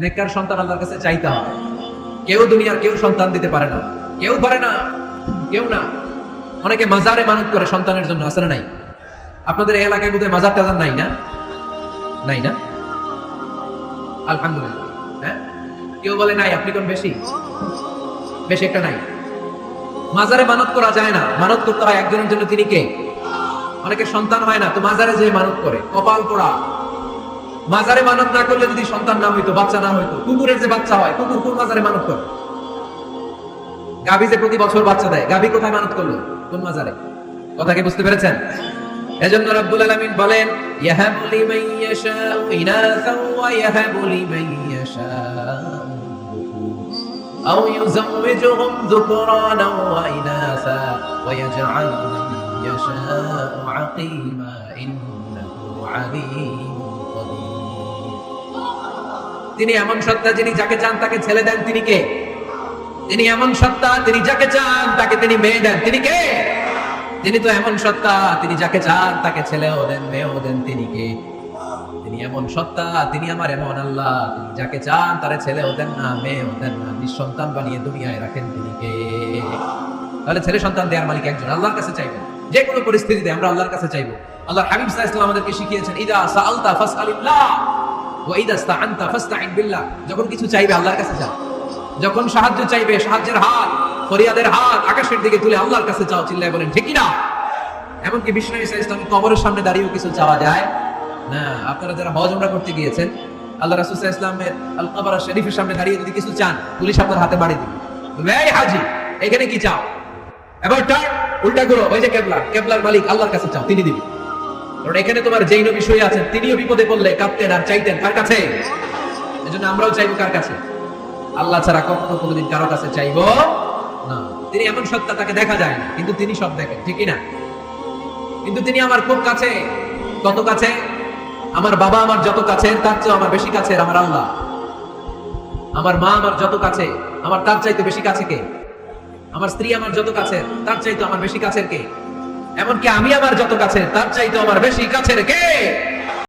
নেককার সন্তান আল্লাহর কাছে চাইতে হবে। কেউ দুনিয়ার কেউ সন্তান দিতে পারে না। কেউ পারে না, কেউ না। অনেকে মাজারে মানত করে সন্তানের জন্য আসলে নাই? আপনাদের এলাকায় বোধহয় মাজার টাজার নাই না? নাই না? আলহামদুলিল্লাহ। হ্যাঁ? কেউ বলে নাই, আপনি কোন বেশি? বেশি একটা নাই। মাজারে মানত করা যায় না। মানত করতে হয় একজনের জন্য তিনি কে? অনেকে সন্তান হয় না, তো মাজারে যে মানত করে। কপাল পোড়া। মাজারে মানত না করলে যদি সন্তান না হইতো, বাচ্চা না হইতো, কুকুরের যে বাচ্চা হয়, কুকুর কোন মাজারে মানত করে? গাভী যে প্রতি বছর বাচ্চা দেয়, গাভী কোথায় মানত করল? কোন মাজারে? কথা কি বুঝতে পেরেছেন? এজন্য রব্বুল আলামিন বলেন, ইয়াহাবু লিমান ইয়াশাউ ইনাসা ওয়া ইয়াহাবু লিমান ইয়াশাউ আও ইউজাম্মিজুহুম যুকরানা ওয়া ইনাসা ওয়া ইয়াজআলু ইয়াশাউ আকীমা ইন্নাহু আলীম. তিনি এমন সত্তা যিনি যাকে চান তাকে ছেলে দেন তিনি কে? তিনি এমন সত্তা তিনি যাকে চান তাকে তিনি মেয়ে দেন তিনি কে? তিনি তো এমন সত্তা তিনি যাকে চান তাকে ছেলেও দেন, মেয়েও দেন তিনি কে? তিনি এমন সত্তা তিনি আমার এমন আল্লাহ, তিনি যাকে চান তারে ছেলেও দেন না, মেয়েও দেন না, নিঃসন্তান বানিয়ে দুনিয়ায় রাখেন তিনি কে? তাহলে ছেলে সন্তান দেওয়ার মালিক একজন, আল্লাহর কাছে চাইবেন যে কোনো পরিস্থিতিতে আমরা আল্লাহর কাছে চাইব। আল্লাহ হাবিব আলাইহি ওয়াসাল্লাম আমাদেরকে শিখিয়েছেন, ইদা সাআলতা ফাসআলিল্লাহ। যখন কিছু চাইবে আল্লাহর কাছে যাও যখন সাহায্য চাইবে সাহায্যের হাত, ফরিয়াদের হাত আকাশের দিকে তুলে আল্লাহর কাছে চাও চিল্লায় বলেন, ঠিকই না? এমনকি বিষ্ণু ইসা ইসলাম কবরের সামনে দাঁড়িয়েও কিছু চাওয়া যায়? না, আপনারা যারা হজ করতে গিয়েছেন, আল্লাহ রাসুল ইসলামের আল কাবারা শরীফের সামনে দাঁড়িয়ে যদি কিছু চান, পুলিশ আপনার হাতে বাড়ি দিবে। এই হাজি, এখানে কি চাও? এবার টার্ন উল্টা করো, ওই যে কেবলা কেবলার মালিক আল্লাহর কাছে চাও, তিনি দিবেন কারণ এখানে তোমার যেই নবী শুয়ে আছেন, তিনিও বিপদে পড়লে কাঁপতেন আর চাইতেন, কার কাছে? এজন্য আমরাও চাইব কার কাছে? আল্লাহ ছাড়া কখনো কোনোদিন কারও কাছে চাইব না। তিনি এমন সত্তা, তাকে দেখা যায় না, কিন্তু তিনি সব দেখেন, ঠিকই না? কিন্তু তিনি আমার খুব কাছে, কত কাছে? আমার বাবা আমার যত কাছে, তার চেয়ে আমার বেশি কাছে আমার আল্লাহ। আমার মা আমার যত কাছে, আমার তার চাইতে বেশি কাছে কে? আমার স্ত্রী আমার যত কাছে তার চাইতে আমার বেশি কাছের কে? এমনকি আমি আমার যত কাছে তার চাইতে আমার বেশি কাছে কে?